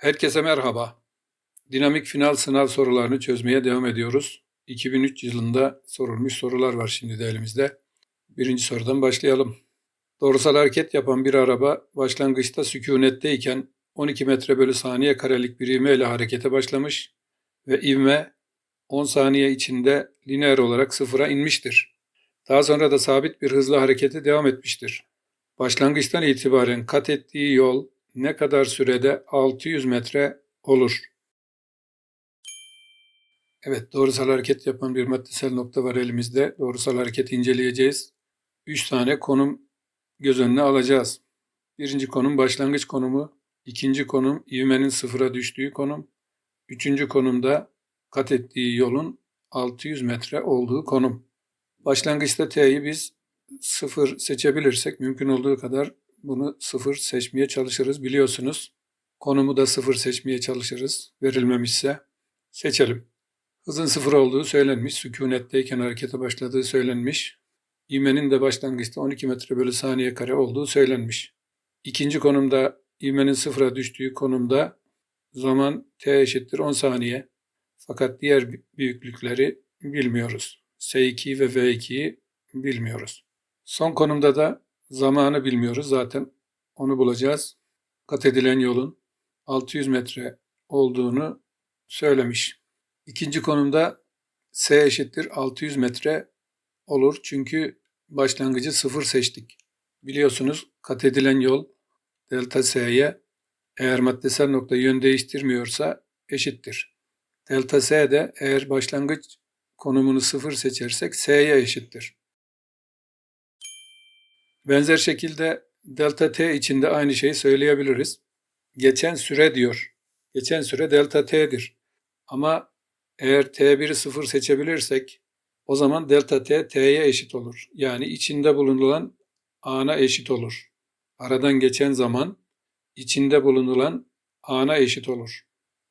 Herkese merhaba. Dinamik final sınav sorularını çözmeye devam ediyoruz. 2003 yılında sorulmuş sorular var şimdi de elimizde. Birinci sorudan başlayalım. Doğrusal hareket yapan bir araba başlangıçta sükunetteyken 12 metre bölü saniye karelik bir ivme ile harekete başlamış ve ivme 10 saniye içinde lineer olarak sıfıra inmiştir. Daha sonra da sabit bir hızla harekete devam etmiştir. Başlangıçtan itibaren kat ettiği yol ne kadar sürede 600 metre olur? Evet, doğrusal hareket yapan bir maddesel nokta var elimizde. Doğrusal hareketi inceleyeceğiz. 3 tane konum göz önüne alacağız. Birinci konum başlangıç konumu, ikinci konum ivmenin sıfıra düştüğü konum, üçüncü konumda kat ettiği yolun 600 metre olduğu konum. Başlangıçta T'yi biz sıfır seçebilirsek mümkün olduğu kadar bunu sıfır seçmeye çalışırız biliyorsunuz. Konumu da sıfır seçmeye çalışırız verilmemişse. Seçelim. Hızın sıfır olduğu söylenmiş, sükunetteyken harekete başladığı söylenmiş. İvmenin de başlangıçta 12 metre bölü saniye kare olduğu söylenmiş. İkinci konumda ivmenin sıfıra düştüğü konumda zaman t eşittir 10 saniye. Fakat diğer büyüklükleri bilmiyoruz. S2 ve V2'yi bilmiyoruz. Son konumda da zamanı bilmiyoruz. Zaten onu bulacağız. Kat edilen yolun 600 metre olduğunu söylemiş. İkinci konumda S eşittir 600 metre olur. Çünkü başlangıcı sıfır seçtik. Biliyorsunuz kat edilen yol delta S'ye eğer maddesel nokta yön değiştirmiyorsa eşittir. Delta S de eğer başlangıç konumunu sıfır seçersek S'ye eşittir. Benzer şekilde delta t için de aynı şeyi söyleyebiliriz. Geçen süre diyor. Geçen süre delta t'dir. Ama eğer t1'i sıfır seçebilirsek o zaman delta t t'ye eşit olur. Yani içinde bulunulan ana eşit olur. Aradan geçen zaman içinde bulunulan ana eşit olur.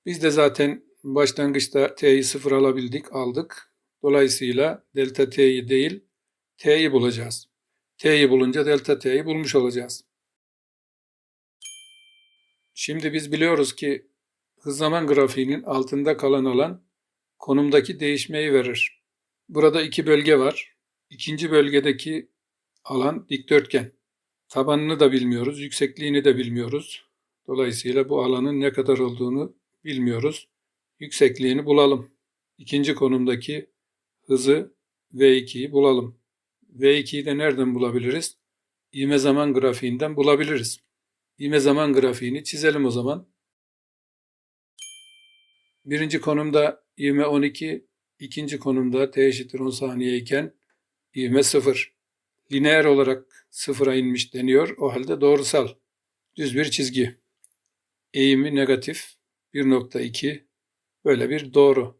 Biz de zaten başlangıçta t'yi sıfır alabildik, aldık. Dolayısıyla delta t'yi değil, t'yi bulacağız. T'yi bulunca delta T'yi bulmuş olacağız. Şimdi biz biliyoruz ki hız zaman grafiğinin altında kalan alan konumdaki değişmeyi verir. Burada iki bölge var. İkinci bölgedeki alan dikdörtgen. Tabanını da bilmiyoruz, yüksekliğini de bilmiyoruz. Dolayısıyla bu alanın ne kadar olduğunu bilmiyoruz. Yüksekliğini bulalım. İkinci konumdaki hızı V2'yi bulalım. V2'yi de nereden bulabiliriz? İğme zaman grafiğinden bulabiliriz. İğme zaman grafiğini çizelim o zaman. Birinci konumda ivme 12, ikinci konumda t eşittir 10 saniye iken ivme 0. Lineer olarak sıfıra inmiş deniyor. O halde doğrusal. Düz bir çizgi. Eğimi negatif 1.2 böyle bir doğru.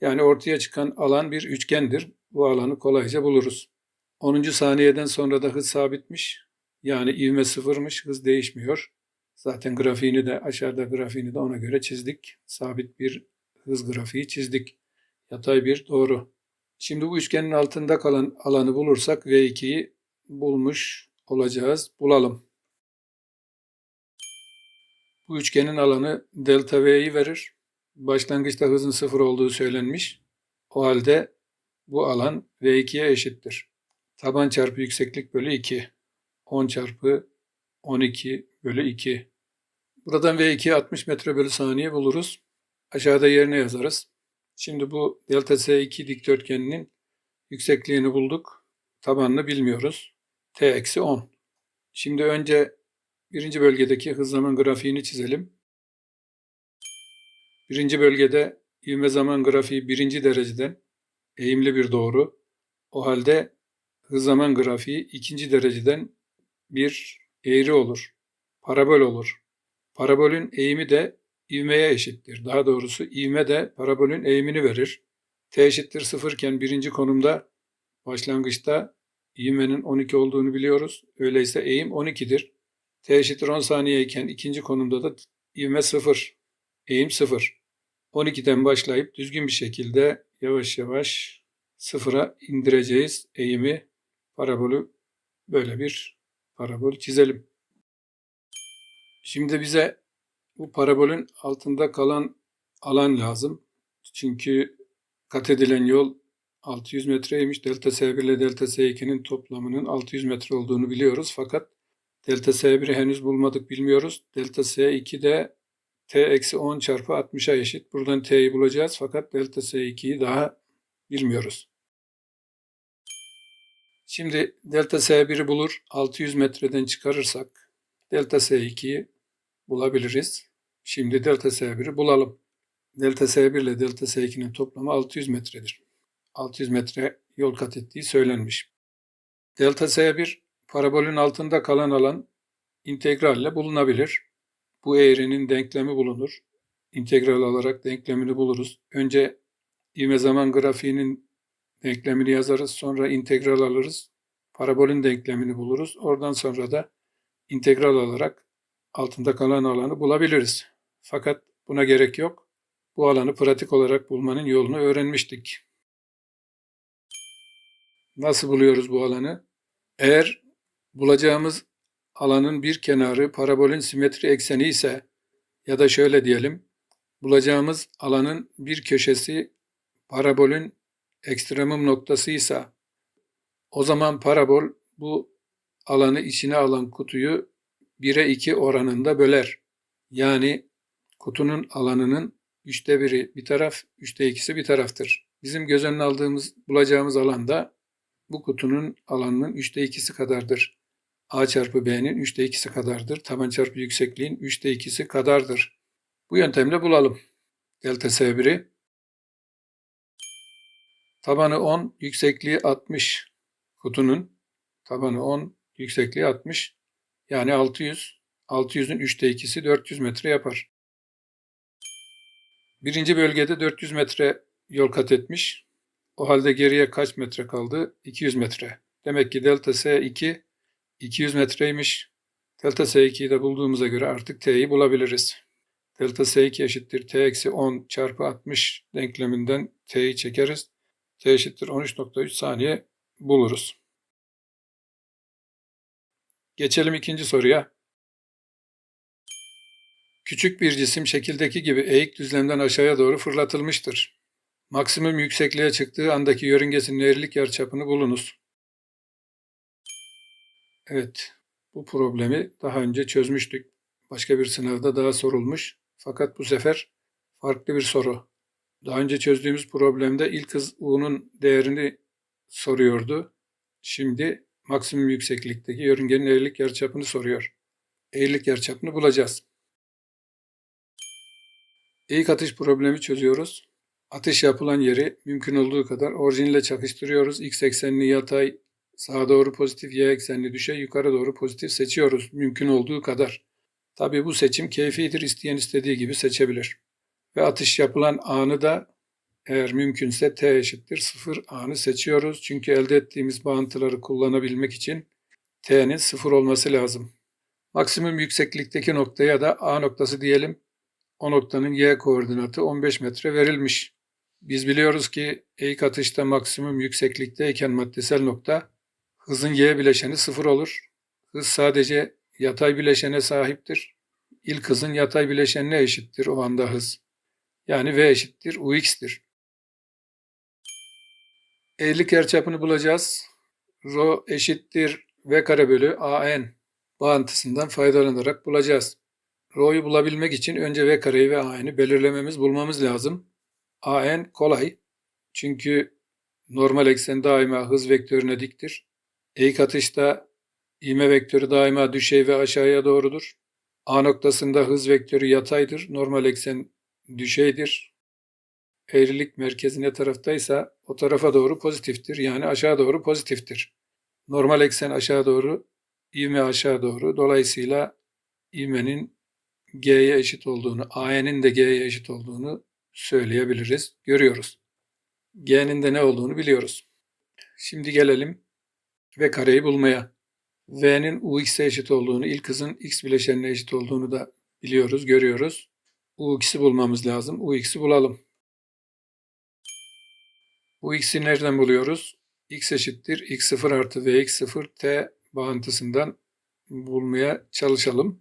Yani ortaya çıkan alan bir üçgendir. Bu alanı kolayca buluruz. 10. saniyeden sonra da hız sabitmiş. Yani ivme sıfırmış, hız değişmiyor. Zaten grafiğini de aşağıda grafiğini de ona göre çizdik. Sabit bir hız grafiği çizdik. Yatay bir doğru. Şimdi bu üçgenin altında kalan alanı bulursak V2'yi bulmuş olacağız. Bulalım. Bu üçgenin alanı delta V'yi verir. Başlangıçta hızın sıfır olduğu söylenmiş. O halde bu alan V2'ye eşittir. Taban çarpı yükseklik bölü 2. 10 çarpı 12 bölü 2. Buradan V2 60 metre bölü saniye buluruz. Aşağıda yerine yazarız. Şimdi bu delta S2 dikdörtgeninin yüksekliğini bulduk. Tabanını bilmiyoruz. T eksi 10. Şimdi önce birinci bölgedeki hız zaman grafiğini çizelim. Birinci bölgede ivme zaman grafiği birinci dereceden eğimli bir doğru. O halde hız zaman grafiği ikinci dereceden bir eğri olur. Parabol olur. Parabolün eğimi de ivmeye eşittir. Daha doğrusu ivme de parabolün eğimini verir. T eşittir sıfır iken birinci konumda başlangıçta ivmenin 12 olduğunu biliyoruz. Öyleyse eğim 12'dir. T eşittir 10 saniye iken ikinci konumda da ivme 0. Eğim 0. 12'den başlayıp düzgün bir şekilde yavaş yavaş sıfıra indireceğiz eğimi parabolü böyle bir parabol çizelim. Şimdi bize bu parabolün altında kalan alan lazım. Çünkü kat edilen yol 600 metreymiş. Delta S1 ile delta S2'nin toplamının 600 metre olduğunu biliyoruz. Fakat delta S1'i henüz bulmadık bilmiyoruz. Delta S2 de T eksi 10 çarpı 60'a eşit. Buradan T'yi bulacağız fakat delta S2'yi daha bilmiyoruz. Şimdi delta S1'i bulur 600 metreden çıkarırsak delta S2'yi bulabiliriz. Şimdi delta S1'i bulalım. Delta S1 ile delta S2'nin toplamı 600 metredir. 600 metre yol kat ettiği söylenmiş. Delta S1 parabolün altında kalan alan integralle bulunabilir. Bu eğrinin denklemi bulunur. İntegral olarak denklemini buluruz. Önce ivme zaman grafiğinin denklemini yazarız. Sonra integral alırız. Parabolün denklemini buluruz. Oradan sonra da integral olarak altında kalan alanı bulabiliriz. Fakat buna gerek yok. Bu alanı pratik olarak bulmanın yolunu öğrenmiştik. Nasıl buluyoruz bu alanı? Eğer bulacağımız alanın bir kenarı parabolün simetri ekseni ise ya da şöyle diyelim, bulacağımız alanın bir köşesi parabolün ekstremum noktası ise o zaman parabol bu alanı içine alan kutuyu 1'e 2 oranında böler. Yani kutunun alanının üçte biri bir taraf, üçte ikisi bir taraftır. Bizim göz önüne aldığımız, bulacağımız alanda bu kutunun alanının üçte ikisi kadardır. A çarpı B'nin üçte ikisi kadardır. Taban çarpı yüksekliğin üçte ikisi kadardır. Bu yöntemle bulalım. Delta S1'i. Tabanı 10, yüksekliği 60 kutunun. Tabanı 10, yüksekliği 60. Yani 600. 600'ün üçte ikisi 400 metre yapar. Birinci bölgede 400 metre yol kat etmiş. O halde geriye kaç metre kaldı? 200 metre. Demek ki delta S2 200 metreymiş. Delta S2'yi de bulduğumuza göre artık T'yi bulabiliriz. Delta S2 eşittir T eksi 10 çarpı 60 denkleminden T'yi çekeriz. T eşittir 13.3 saniye buluruz. Geçelim ikinci soruya. Küçük bir cisim şekildeki gibi eğik düzlemden aşağıya doğru fırlatılmıştır. Maksimum yüksekliğe çıktığı andaki yörüngesinin eğrilik yarıçapını bulunuz. Evet, bu problemi daha önce çözmüştük. Başka bir sınavda daha sorulmuş. Fakat bu sefer farklı bir soru. Daha önce çözdüğümüz problemde ilk hız U'nun değerini soruyordu. Şimdi maksimum yükseklikteki yörüngenin eğrilik yarıçapını soruyor. Eğrilik yarıçapını bulacağız. Eğik atış problemi çözüyoruz. Atış yapılan yeri mümkün olduğu kadar orijinle çakıştırıyoruz. X eksenini yatay, sağa doğru pozitif, y eksenini düşey, yukarı doğru pozitif seçiyoruz mümkün olduğu kadar. Tabi bu seçim keyfidir, isteyen istediği gibi seçebilir. Ve atış yapılan anı da eğer mümkünse t eşittir 0 anı seçiyoruz. Çünkü elde ettiğimiz bağıntıları kullanabilmek için t'nin 0 olması lazım. Maksimum yükseklikteki noktaya da a noktası diyelim. O noktanın y koordinatı 15 metre verilmiş. Biz biliyoruz ki eğik atışta maksimum yükseklikteyken maddesel nokta hızın y bileşeni sıfır olur. Hız sadece yatay bileşene sahiptir. İlk hızın yatay bileşenine eşittir o anda hız. Yani v eşittir ux'tir. Eğrilik yarıçapını bulacağız. Rho eşittir v kare bölü an bağıntısından faydalanarak bulacağız. Rho'yu bulabilmek için önce v kareyi ve an'i belirlememiz, bulmamız lazım. an kolay. Çünkü normal eksen daima hız vektörüne diktir. Eğik atışta ivme vektörü daima düşey ve aşağıya doğrudur. A noktasında hız vektörü yataydır. Normal eksen düşeydir. Eğrilik merkezi ne taraftaysa o tarafa doğru pozitiftir. Yani aşağı doğru pozitiftir. Normal eksen aşağı doğru, ivme aşağı doğru. Dolayısıyla ivmenin G'ye eşit olduğunu, AN'in de G'ye eşit olduğunu söyleyebiliriz. Görüyoruz. G'nin de ne olduğunu biliyoruz. Şimdi gelelim ve kareyi bulmaya. V'nin Ux'e eşit olduğunu, ilk hızın X bileşenine eşit olduğunu da biliyoruz, görüyoruz. Ux'i bulmamız lazım. Ux'i bulalım. Ux'i nereden buluyoruz? X eşittir X0 artı Vx0 T bağıntısından bulmaya çalışalım.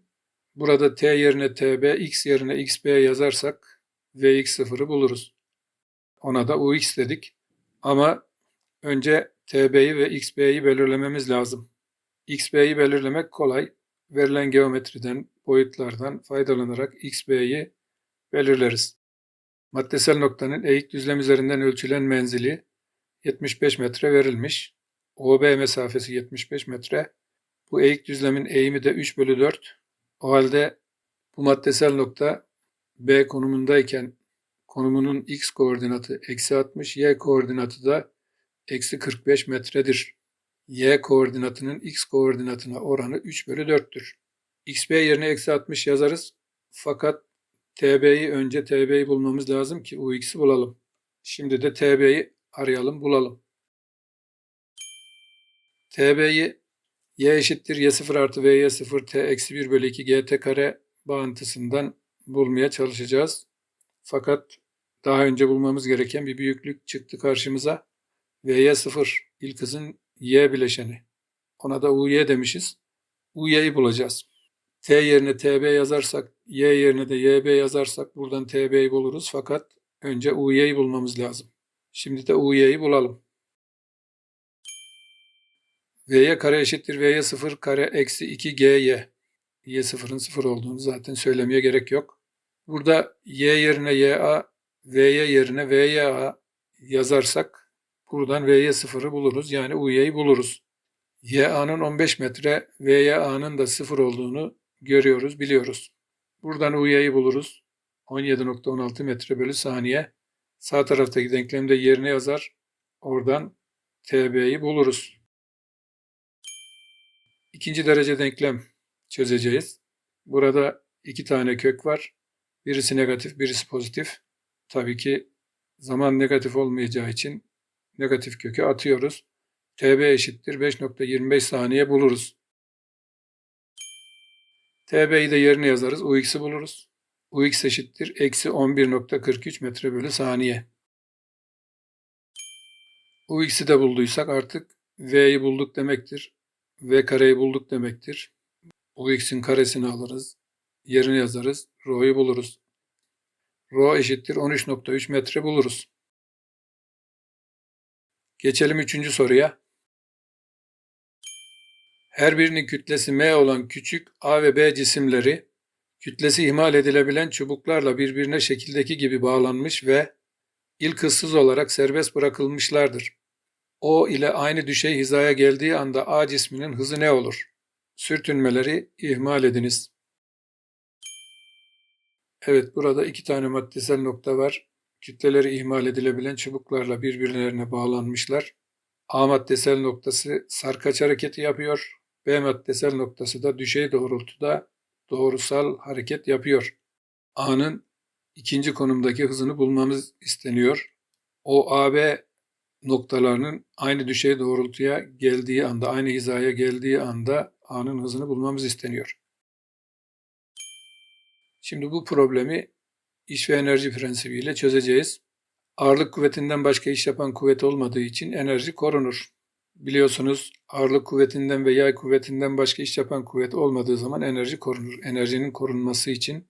Burada t yerine tb, x yerine xb yazarsak vx0'ı buluruz. Ona da ux dedik. Ama önce tb'yi ve xb'yi belirlememiz lazım. xb'yi belirlemek kolay. Verilen geometriden, boyutlardan faydalanarak xb'yi belirleriz. Maddesel noktanın eğik düzlem üzerinden ölçülen menzili 75 metre verilmiş. OB mesafesi 75 metre. Bu eğik düzlemin eğimi de 3 bölü 4. O halde bu maddesel nokta B konumundayken konumunun x koordinatı eksi 60, y koordinatı da eksi 45 metredir. Y koordinatının x koordinatına oranı 3 bölü 4'tür. xb yerine eksi 60 yazarız. Fakat tb'yi önce tb'yi bulmamız lazım ki ux'i bulalım. Şimdi de tb'yi arayalım bulalım. tb'yi y eşittir y0 artı vy0 t eksi 1 bölü 2 gt kare bağıntısından bulmaya çalışacağız. Fakat daha önce bulmamız gereken bir büyüklük çıktı karşımıza. vy0 ilk hızın y bileşeni. Ona da uy demişiz. uy'yi bulacağız. t yerine tb yazarsak, y yerine de yb yazarsak buradan tb'yi buluruz. Fakat önce uy'yi bulmamız lazım. Şimdi de uy'yi bulalım. V'ye kare eşittir V'ye 0 kare eksi 2 G'y. Y sıfırın sıfır olduğunu zaten söylemeye gerek yok. Burada Y yerine YA, V'ye yerine VYA yazarsak buradan V'ye sıfırı buluruz. Yani UY'yi buluruz. YA'nın 15 metre, VYA'nın da sıfır olduğunu görüyoruz, biliyoruz. Buradan UY'yi buluruz. 17.16 metre bölü saniye. Sağ taraftaki denklemde yerine yazar. Oradan TB'yi buluruz. İkinci derece denklem çözeceğiz. Burada iki tane kök var. Birisi negatif, birisi pozitif. Tabii ki zaman negatif olmayacağı için negatif kökü atıyoruz. TB eşittir 5.25 saniye buluruz. TB'yi de yerine yazarız. UX'i buluruz. UX eşittir eksi 11.43 metre bölü saniye. UX'i de bulduysak artık V'yi bulduk demektir v kareyi bulduk demektir. O x'in karesini alırız. Yerine yazarız. Rho'yu buluruz. Rho eşittir 13.3 metre buluruz. Geçelim üçüncü soruya. Her birinin kütlesi m olan küçük a ve b cisimleri kütlesi ihmal edilebilen çubuklarla birbirine şekildeki gibi bağlanmış ve ilk hızsız olarak serbest bırakılmışlardır. O ile aynı düşey hizaya geldiği anda A cisminin hızı ne olur? Sürtünmeleri ihmal ediniz. Evet burada iki tane maddesel nokta var. Kütleleri ihmal edilebilen çubuklarla birbirlerine bağlanmışlar. A maddesel noktası sarkaç hareketi yapıyor. B maddesel noktası da düşey doğrultuda doğrusal hareket yapıyor. A'nın ikinci konumdaki hızını bulmamız isteniyor. O AB noktalarının aynı düşey doğrultuya geldiği anda, aynı hizaya geldiği anda A'nın hızını bulmamız isteniyor. Şimdi bu problemi iş ve enerji prensibiyle çözeceğiz. Ağırlık kuvvetinden başka iş yapan kuvvet olmadığı için enerji korunur. Biliyorsunuz ağırlık kuvvetinden ve yay kuvvetinden başka iş yapan kuvvet olmadığı zaman enerji korunur. Enerjinin korunması için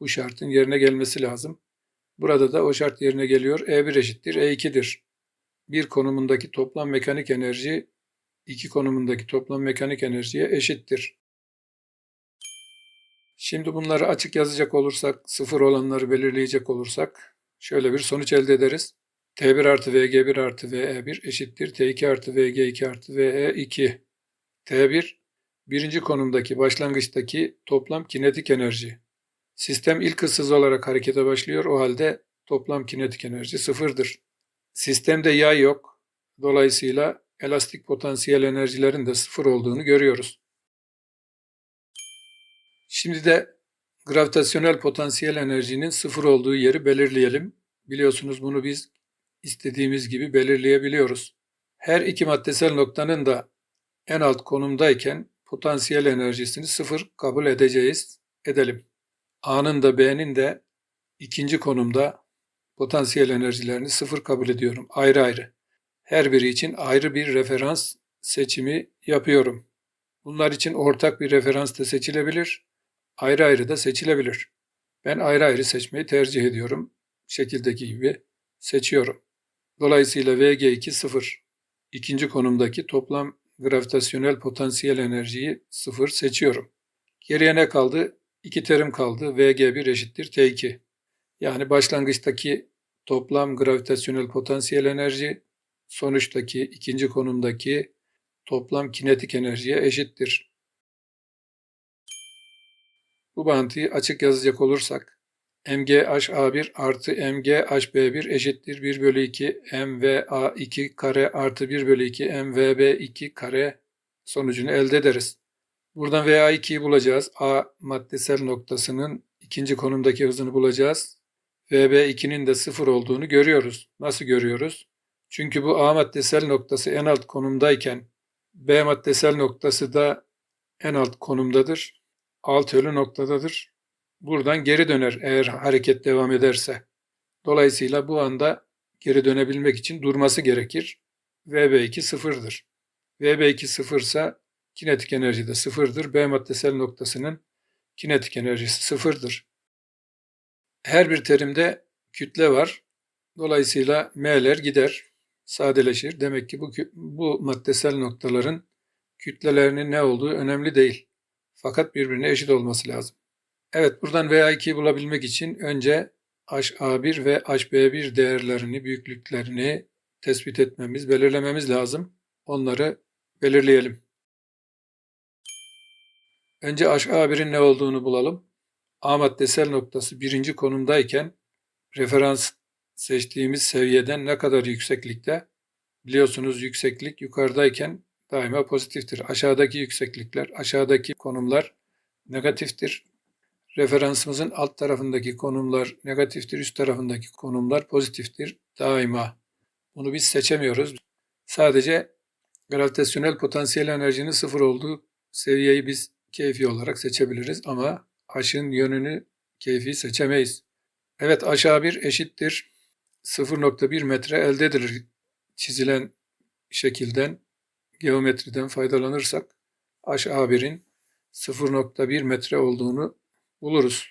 bu şartın yerine gelmesi lazım. Burada da o şart yerine geliyor. E1 eşittir E2'dir bir konumundaki toplam mekanik enerji iki konumundaki toplam mekanik enerjiye eşittir. Şimdi bunları açık yazacak olursak, sıfır olanları belirleyecek olursak şöyle bir sonuç elde ederiz. T1 artı VG1 artı VE1 eşittir T2 artı VG2 artı VE2. T1 birinci konumdaki başlangıçtaki toplam kinetik enerji. Sistem ilk ıssız olarak harekete başlıyor. O halde toplam kinetik enerji sıfırdır. Sistemde yay yok. Dolayısıyla elastik potansiyel enerjilerin de sıfır olduğunu görüyoruz. Şimdi de gravitasyonel potansiyel enerjinin sıfır olduğu yeri belirleyelim. Biliyorsunuz bunu biz istediğimiz gibi belirleyebiliyoruz. Her iki maddesel noktanın da en alt konumdayken potansiyel enerjisini sıfır kabul edeceğiz, edelim. A'nın da B'nin de ikinci konumda potansiyel enerjilerini sıfır kabul ediyorum ayrı ayrı. Her biri için ayrı bir referans seçimi yapıyorum. Bunlar için ortak bir referans da seçilebilir ayrı ayrı da seçilebilir. Ben ayrı ayrı seçmeyi tercih ediyorum. Şekildeki gibi seçiyorum. Dolayısıyla VG2 0. İkinci konumdaki toplam gravitasyonel potansiyel enerjiyi 0 seçiyorum. Geriye ne kaldı? İki terim kaldı. VG1 eşittir T2. Yani başlangıçtaki toplam gravitasyonel potansiyel enerji sonuçtaki ikinci konumdaki toplam kinetik enerjiye eşittir. Bu bağıntıyı açık yazacak olursak mgha1 artı mghb1 eşittir 1 bölü 2 mva2 kare artı 1 bölü 2 mvb2 kare sonucunu elde ederiz. Buradan va2'yi bulacağız. A maddesel noktasının ikinci konumdaki hızını bulacağız. VB2'nin de sıfır olduğunu görüyoruz. Nasıl görüyoruz? Çünkü bu A maddesel noktası en alt konumdayken B maddesel noktası da en alt konumdadır. Alt ölü noktadadır. Buradan geri döner eğer hareket devam ederse. Dolayısıyla bu anda geri dönebilmek için durması gerekir. VB2 sıfırdır. VB2 sıfırsa kinetik enerji de sıfırdır. B maddesel noktasının kinetik enerjisi sıfırdır. Her bir terimde kütle var. Dolayısıyla m'ler gider, sadeleşir. Demek ki bu, bu maddesel noktaların kütlelerinin ne olduğu önemli değil. Fakat birbirine eşit olması lazım. Evet buradan VA2'yi bulabilmek için önce HA1 ve HB1 değerlerini, büyüklüklerini tespit etmemiz, belirlememiz lazım. Onları belirleyelim. Önce HA1'in ne olduğunu bulalım. A maddesel noktası birinci konumdayken referans seçtiğimiz seviyeden ne kadar yükseklikte? Biliyorsunuz yükseklik yukarıdayken daima pozitiftir. Aşağıdaki yükseklikler, aşağıdaki konumlar negatiftir. Referansımızın alt tarafındaki konumlar negatiftir, üst tarafındaki konumlar pozitiftir daima. Bunu biz seçemiyoruz. Sadece gravitasyonel potansiyel enerjinin sıfır olduğu seviyeyi biz keyfi olarak seçebiliriz ama H'ın yönünü keyfi seçemeyiz. Evet aşağı bir eşittir 0.1 metre elde edilir çizilen şekilden geometriden faydalanırsak H1'in 0.1 metre olduğunu buluruz.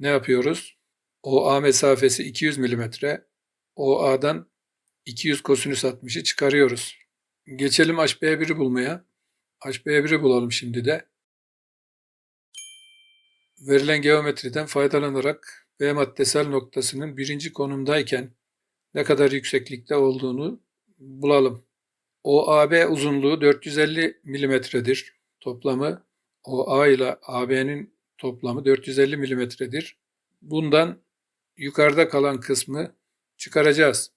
Ne yapıyoruz? OA mesafesi 200 mm. OA'dan 200 kosinüs 60'ı çıkarıyoruz. Geçelim HB1'i bulmaya. HB1'i bulalım şimdi de verilen geometriden faydalanarak B maddesel noktasının birinci konumdayken ne kadar yükseklikte olduğunu bulalım. OAB uzunluğu 450 milimetredir. Toplamı OA ile AB'nin toplamı 450 milimetredir. Bundan yukarıda kalan kısmı çıkaracağız.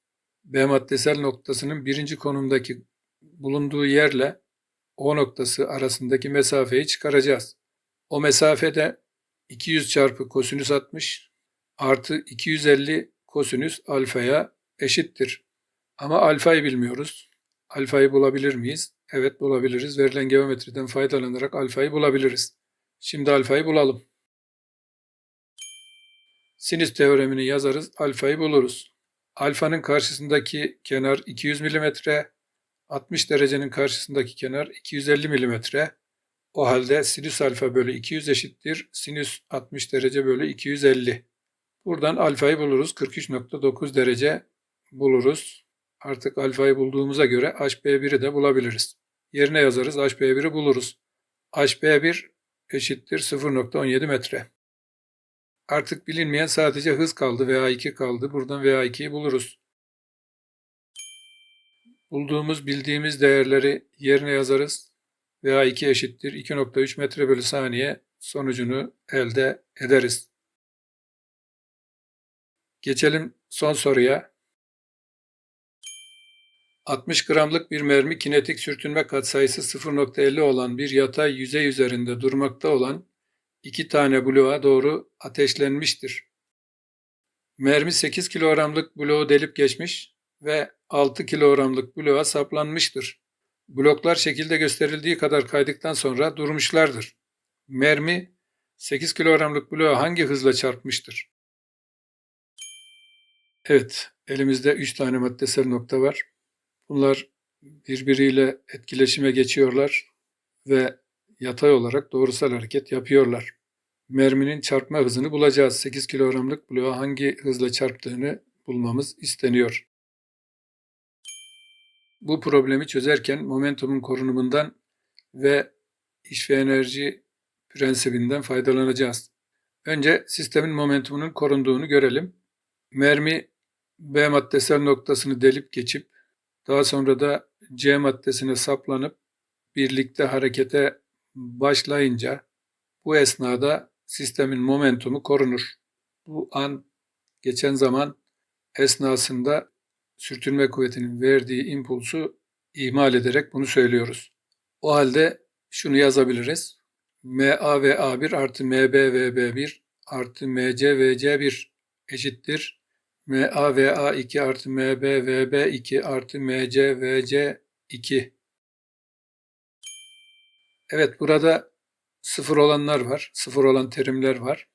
B maddesel noktasının birinci konumdaki bulunduğu yerle O noktası arasındaki mesafeyi çıkaracağız. O mesafede 200 çarpı kosinüs 60 artı 250 kosinüs alfaya eşittir. Ama alfayı bilmiyoruz. Alfayı bulabilir miyiz? Evet bulabiliriz. Verilen geometriden faydalanarak alfayı bulabiliriz. Şimdi alfayı bulalım. Sinüs teoremini yazarız. Alfayı buluruz. Alfanın karşısındaki kenar 200 mm, 60 derecenin karşısındaki kenar 250 mm. O halde sinüs alfa bölü 200 eşittir. Sinüs 60 derece bölü 250. Buradan alfayı buluruz. 43.9 derece buluruz. Artık alfayı bulduğumuza göre HB1'i de bulabiliriz. Yerine yazarız HB1'i buluruz. HB1 eşittir 0.17 metre. Artık bilinmeyen sadece hız kaldı. VA2 kaldı. Buradan VA2'yi buluruz. Bulduğumuz, bildiğimiz değerleri yerine yazarız veya 2 eşittir 2.3 metre bölü saniye sonucunu elde ederiz. Geçelim son soruya. 60 gramlık bir mermi kinetik sürtünme katsayısı 0.50 olan bir yatay yüzey üzerinde durmakta olan iki tane bloğa doğru ateşlenmiştir. Mermi 8 kilogramlık bloğu delip geçmiş ve 6 kilogramlık bloğa saplanmıştır. Bloklar şekilde gösterildiği kadar kaydıktan sonra durmuşlardır. Mermi 8 kilogramlık bloğa hangi hızla çarpmıştır? Evet, elimizde 3 tane maddesel nokta var. Bunlar birbiriyle etkileşime geçiyorlar ve yatay olarak doğrusal hareket yapıyorlar. merminin çarpma hızını bulacağız. 8 kilogramlık bloğa hangi hızla çarptığını bulmamız isteniyor. Bu problemi çözerken momentumun korunumundan ve iş ve enerji prensibinden faydalanacağız. Önce sistemin momentumunun korunduğunu görelim. Mermi B maddesel noktasını delip geçip daha sonra da C maddesine saplanıp birlikte harekete başlayınca bu esnada sistemin momentumu korunur. Bu an geçen zaman esnasında sürtünme kuvvetinin verdiği impulsu ihmal ederek bunu söylüyoruz. O halde şunu yazabiliriz. MA ve A1 artı MB ve B1 artı MC ve C1 eşittir. MA ve A2 artı MB ve B2 artı MC ve C2. Evet burada sıfır olanlar var. Sıfır olan terimler var.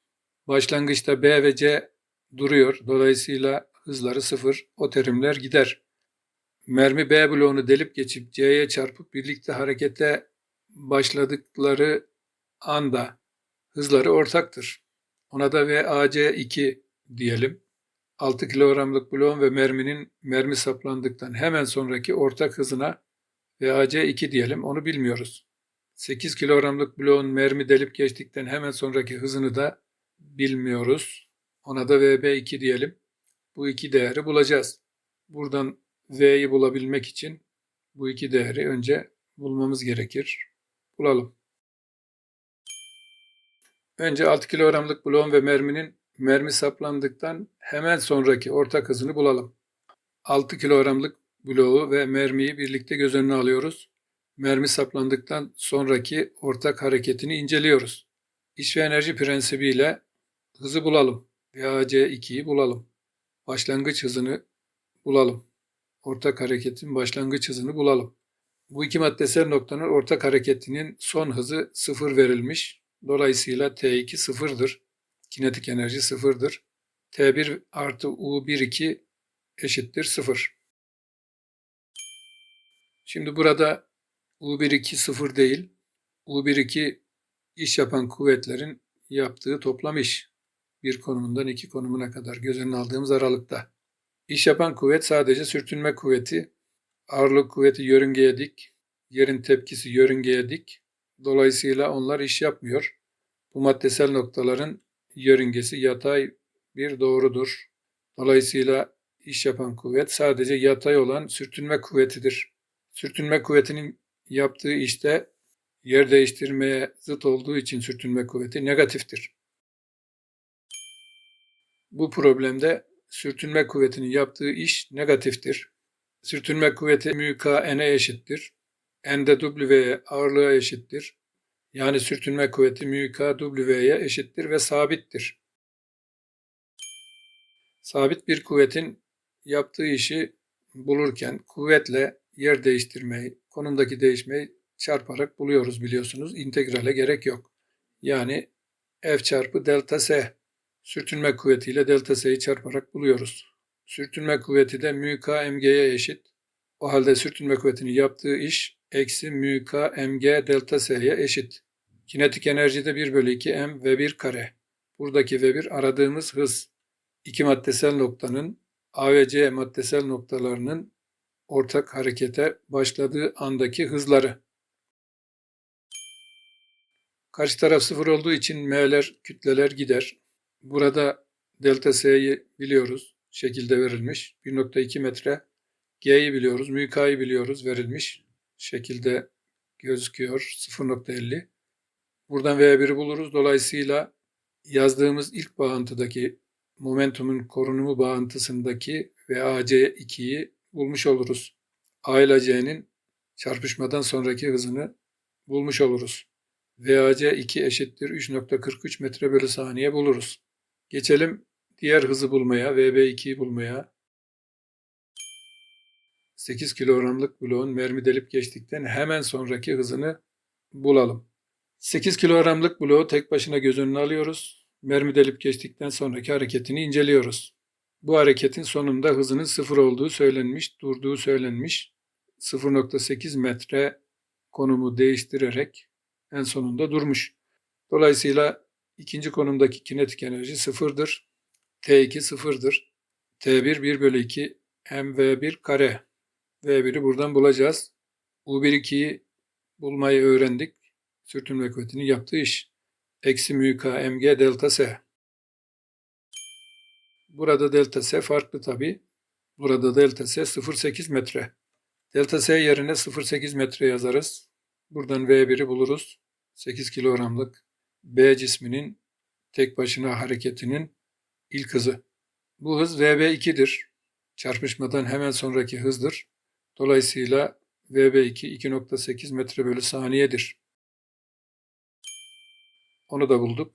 Başlangıçta B ve C duruyor. Dolayısıyla hızları sıfır. O terimler gider. Mermi B bloğunu delip geçip C'ye çarpıp birlikte harekete başladıkları anda hızları ortaktır. Ona da VAC2 diyelim. 6 kilogramlık bloğun ve merminin mermi saplandıktan hemen sonraki ortak hızına VAC2 diyelim. Onu bilmiyoruz. 8 kilogramlık bloğun mermi delip geçtikten hemen sonraki hızını da bilmiyoruz. Ona da VB2 diyelim. Bu iki değeri bulacağız. Buradan V'yi bulabilmek için bu iki değeri önce bulmamız gerekir. Bulalım. Önce 6 kilogramlık bloğun ve merminin mermi saplandıktan hemen sonraki ortak hızını bulalım. 6 kilogramlık bloğu ve mermiyi birlikte göz önüne alıyoruz. Mermi saplandıktan sonraki ortak hareketini inceliyoruz. İş ve enerji prensibiyle hızı bulalım. VAC2'yi bulalım. Başlangıç hızını bulalım. Ortak hareketin başlangıç hızını bulalım. Bu iki maddesel noktanın ortak hareketinin son hızı sıfır verilmiş. Dolayısıyla T2 sıfırdır. Kinetik enerji sıfırdır. T1 artı U12 eşittir sıfır. Şimdi burada U12 sıfır değil. U12 iş yapan kuvvetlerin yaptığı toplam iş. Bir konumundan iki konumuna kadar göz önüne aldığımız aralıkta. İş yapan kuvvet sadece sürtünme kuvveti, ağırlık kuvveti yörüngeye dik, yerin tepkisi yörüngeye dik. Dolayısıyla onlar iş yapmıyor. Bu maddesel noktaların yörüngesi yatay bir doğrudur. Dolayısıyla iş yapan kuvvet sadece yatay olan sürtünme kuvvetidir. Sürtünme kuvvetinin yaptığı işte yer değiştirmeye zıt olduğu için sürtünme kuvveti negatiftir. Bu problemde sürtünme kuvvetinin yaptığı iş negatiftir. Sürtünme kuvveti mü k n'e eşittir. N de W'ye ağırlığa eşittir. Yani sürtünme kuvveti mü k W'ye eşittir ve sabittir. Sabit bir kuvvetin yaptığı işi bulurken kuvvetle yer değiştirmeyi, konumdaki değişmeyi çarparak buluyoruz biliyorsunuz. İntegrale gerek yok. Yani F çarpı delta S sürtünme kuvvetiyle delta S'yi çarparak buluyoruz. Sürtünme kuvveti de mü k mg'ye eşit. O halde sürtünme kuvvetinin yaptığı iş eksi mü k mg delta S'ye eşit. Kinetik enerjide 1 bölü 2 m ve 1 kare. Buradaki V1 aradığımız hız. İki maddesel noktanın A ve C maddesel noktalarının ortak harekete başladığı andaki hızları. Karşı taraf sıfır olduğu için m'ler, kütleler gider. Burada delta S'yi biliyoruz. Şekilde verilmiş. 1.2 metre. G'yi biliyoruz. Mü biliyoruz. Verilmiş. Şekilde gözüküyor. 0.50. Buradan V1'i buluruz. Dolayısıyla yazdığımız ilk bağıntıdaki momentumun korunumu bağıntısındaki VAC2'yi bulmuş oluruz. A ile C'nin çarpışmadan sonraki hızını bulmuş oluruz. VAC2 eşittir 3.43 metre bölü saniye buluruz. Geçelim diğer hızı bulmaya, VB2'yi bulmaya. 8 kilogramlık bloğun mermi delip geçtikten hemen sonraki hızını bulalım. 8 kilogramlık bloğu tek başına göz önüne alıyoruz. Mermi delip geçtikten sonraki hareketini inceliyoruz. Bu hareketin sonunda hızının sıfır olduğu söylenmiş, durduğu söylenmiş. 0.8 metre konumu değiştirerek en sonunda durmuş. Dolayısıyla İkinci konumdaki kinetik enerji sıfırdır. T2 sıfırdır. T1 1 bölü 2 mv1 kare. V1'i buradan bulacağız. U1 bulmayı öğrendik. Sürtünme kuvvetinin yaptığı iş. Eksi mü k mg delta s. Burada delta s farklı tabi. Burada delta s 0.8 metre. Delta s yerine 0.8 metre yazarız. Buradan V1'i buluruz. 8 kilogramlık B cisminin tek başına hareketinin ilk hızı. Bu hız VB2'dir. Çarpışmadan hemen sonraki hızdır. Dolayısıyla VB2 2.8 metre bölü saniyedir. Onu da bulduk.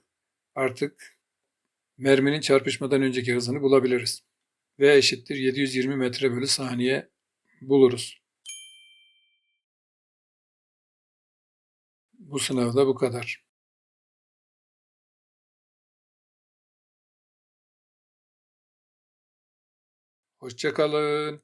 Artık merminin çarpışmadan önceki hızını bulabiliriz. V eşittir 720 metre bölü saniye buluruz. Bu sınavda bu kadar. Hoşçakalın.